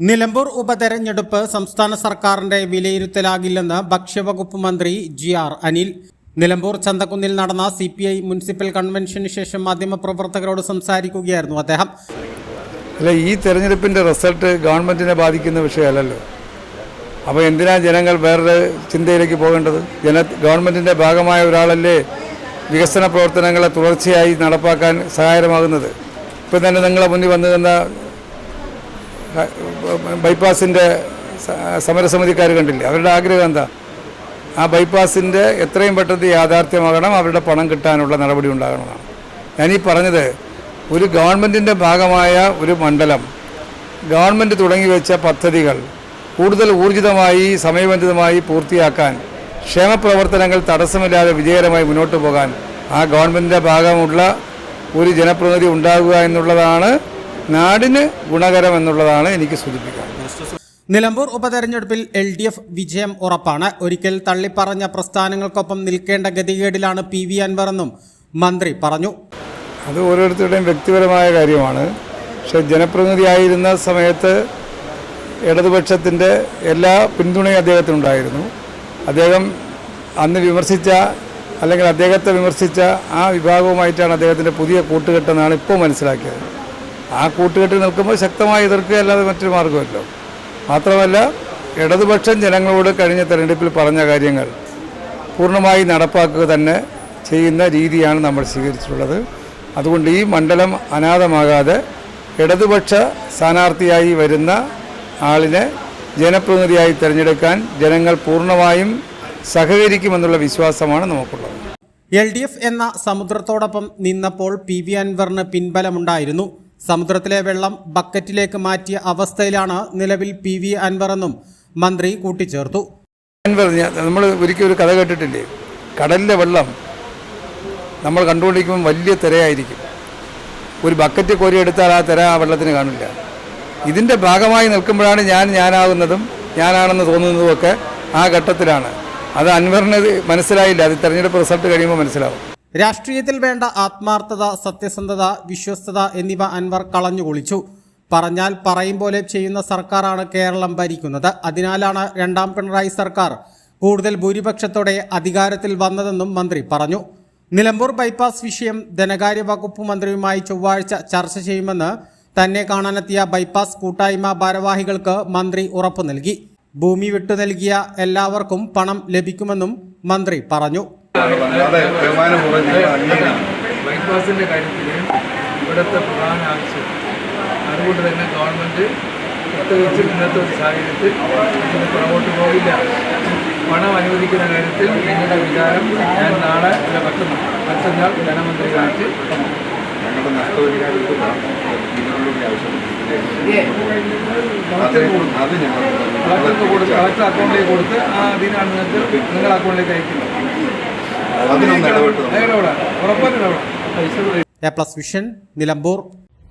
നിലമ്പൂർ ഉപതെരഞ്ഞെടുപ്പ് സംസ്ഥാന സർക്കാരിന്റെ വിലയിരുത്തലാകില്ലെന്ന് ഭക്ഷ്യവകുപ്പ് മന്ത്രി ജി ആർ അനിൽ. നിലമ്പൂർ ചന്തക്കുന്നിൽ നടന്ന സി പി ഐ മുനിസിപ്പൽ കൺവെൻഷന് ശേഷം മാധ്യമപ്രവർത്തകരോട് സംസാരിക്കുകയായിരുന്നു അദ്ദേഹം. അല്ല ഈ തെരഞ്ഞെടുപ്പിന്റെ റിസൾട്ട് ഗവൺമെന്റിനെ ബാധിക്കുന്ന വിഷയമല്ലല്ലോ. അപ്പോൾ എന്തിനാ ജനങ്ങൾ വേറൊരു ചിന്തയിലേക്ക് പോകേണ്ടത്? ജന ഗവൺമെന്റിന്റെ ഭാഗമായ ഒരാളല്ലേ വികസന പ്രവർത്തനങ്ങളെ തുടർച്ചയായി നടപ്പാക്കാൻ സഹായകമാകുന്നത് ഇപ്പം തന്നെ നിങ്ങളെ മുന്നിൽ വന്നു തന്ന ബൈപ്പാസിന്റെ സമരസമിതിക്കാർ കണ്ടില്ലേ? അവരുടെ ആഗ്രഹം എന്താ? ആ ബൈപ്പാസിന്റെ എത്രയും പെട്ടെന്ന് യാഥാർത്ഥ്യമാകണം അവരുടെ പണം കിട്ടാനുള്ള നടപടി ഉണ്ടാകണമെന്നാണ്. ഞാനീ പറഞ്ഞത് ഒരു ഗവൺമെന്റിന്റെ ഭാഗമായ ഒരു മണ്ഡലം ഗവൺമെന്റ് തുടങ്ങി വെച്ച പദ്ധതികൾ കൂടുതൽ ഊർജിതമായി സമയബന്ധിതമായി പൂർത്തിയാക്കാൻ ക്ഷേമപ്രവർത്തനങ്ങൾ തടസ്സമില്ലാതെ വിജയകരമായി മുന്നോട്ട് പോകാൻ ആ ഗവൺമെന്റിന്റെ ഭാഗമുള്ള ഒരു ജനപ്രതിനിധി ഉണ്ടാകുക എന്നുള്ളതാണ് നാടിന് ഗുണകരമെന്നുള്ളതാണ് എനിക്ക് സൂചിപ്പിക്കാൻ നിലമ്പൂർ ഉപതെരഞ്ഞെടുപ്പിൽ എൽ ഡി എഫ് വിജയം ഉറപ്പാണ്. ഒരിക്കൽ തള്ളിപ്പറഞ്ഞ പ്രസ്ഥാനങ്ങൾക്കൊപ്പം നിൽക്കേണ്ട ഗതികേടിലാണ് പി വി അൻവറെന്നും മന്ത്രി പറഞ്ഞു. അത് ഓരോരുത്തരുടെയും വ്യക്തിപരമായ കാര്യമാണ്. പക്ഷെ ജനപ്രതിനിധിയായിരുന്ന സമയത്ത് ഇടതുപക്ഷത്തിന്റെ എല്ലാ പിന്തുണയും അദ്ദേഹത്തിനുണ്ടായിരുന്നു. അദ്ദേഹം അന്ന് വിമർശിച്ച അല്ലെങ്കിൽ അദ്ദേഹത്തെ വിമർശിച്ച ആ വിഭാഗവുമായിട്ടാണ് അദ്ദേഹത്തിന്റെ പുതിയ കൂട്ടുകെട്ടെന്നാണ് ഇപ്പോൾ മനസ്സിലാക്കിയത്. ആ കൂട്ടുകെട്ട് നിൽക്കുമ്പോൾ ശക്തമായി എതിർക്കുക അല്ലാതെ മറ്റൊരു മാർഗമല്ലോ മാത്രമല്ല ഇടതുപക്ഷം ജനങ്ങളോട് കഴിഞ്ഞ തെരഞ്ഞെടുപ്പിൽ പറഞ്ഞ കാര്യങ്ങൾ പൂർണമായി നടപ്പാക്കുക തന്നെ ചെയ്യുന്ന രീതിയാണ് നമ്മൾ സ്വീകരിച്ചിട്ടുള്ളത്. അതുകൊണ്ട് ഈ മണ്ഡലം അനാഥമാകാതെ ഇടതുപക്ഷ സ്ഥാനാർത്ഥിയായി വരുന്ന ആളിനെ ജനപ്രതിനിധിയായി തിരഞ്ഞെടുക്കാൻ ജനങ്ങൾ പൂർണമായും സഹകരിക്കുമെന്നുള്ള വിശ്വാസമാണ് നമുക്കുള്ളത്. എൽ ഡി എഫ് എന്ന സമുദ്രത്തോടൊപ്പം നിന്നപ്പോൾ പി വി അൻവറിന് പിൻബലമുണ്ടായിരുന്നു. സമുദ്രത്തിലെ വെള്ളം ബക്കറ്റിലേക്ക് മാറ്റിയ അവസ്ഥയിലാണ് നിലവിൽ പി വി അൻവർ എന്നും മന്ത്രി കൂട്ടിച്ചേർത്തു. അൻവർ നമ്മൾ ഒരിക്കലും ഒരു കഥ കേട്ടിട്ടില്ലേ? കടലിലെ വെള്ളം നമ്മൾ കണ്ടുകൊണ്ടിരിക്കുമ്പോൾ വലിയ തിരയായിരിക്കും. ഒരു ബക്കറ്റ് കോരി എടുത്താൽ ആ തിര ആ വെള്ളത്തിന് കാണില്ല. ഇതിന്റെ ഭാഗമായി നിൽക്കുമ്പോഴാണ് ഞാൻ ഞാനാകുന്നതും ഞാനാണെന്ന് തോന്നുന്നതുമൊക്കെ ആ ഘട്ടത്തിലാണ്. അത് അൻവറിന് മനസ്സിലായില്ല. അത് തെരഞ്ഞെടുപ്പ് റിസൾട്ട് കഴിയുമ്പോൾ മനസ്സിലാവും. രാഷ്ട്രീയത്തിൽ വേണ്ട ആത്മാർത്ഥത സത്യസന്ധത വിശ്വസ്തത എന്നിവ അൻവർ കളഞ്ഞുകുളിച്ചു പറഞ്ഞാൽ പറയും പോലെ ചെയ്യുന്ന സർക്കാരാണ് കേരളം ഭരിക്കുന്നത്. അതിനാലാണ് രണ്ടാം പിണറായി സർക്കാർ കൂടുതൽ ഭൂരിപക്ഷത്തോടെ അധികാരത്തിൽ വന്നതെന്നും മന്ത്രി പറഞ്ഞു. നിലമ്പൂർ ബൈപ്പാസ് വിഷയം ധനകാര്യ വകുപ്പ് മന്ത്രിയുമായി ചൊവ്വാഴ്ച ചർച്ച ചെയ്യുമെന്ന് തന്നെ കാണാനെത്തിയ ബൈപ്പാസ് കൂട്ടായ്മ ഭാരവാഹികൾക്ക് മന്ത്രി ഉറപ്പു നൽകി. ഭൂമി വിട്ടു നൽകിയ എല്ലാവർക്കും പണം ലഭിക്കുമെന്നും മന്ത്രി പറഞ്ഞു. ബൈപ്പാസിന്റെ കാര്യത്തിൽ ഇവിടുത്തെ പ്രധാന ആവശ്യം. അതുകൊണ്ട് തന്നെ ഗവൺമെന്റ് പ്രത്യേകിച്ച് ഇന്നത്തെ ഒരു സാഹചര്യത്തിൽ ഇതിന് പുറകോട്ട് പോകില്ല. പണം അനുവദിക്കുന്ന കാര്യത്തിൽ നിങ്ങളുടെ വിചാരം ഞാൻ നാളെ അല്ല മറ്റന്നാൾ മറ്റന്നാൾ ധനമന്ത്രിയായിട്ട് കാണിച്ച് കളക്ടർക്ക് കൊടുത്ത് കളക്ടർ അക്കൗണ്ടിലേക്ക് കൊടുത്ത് ആ അതിനാണ് നിങ്ങൾക്ക് നിങ്ങളുടെ അക്കൗണ്ടിലേക്ക് അയക്കുന്നത്. A plus vision Nilambur.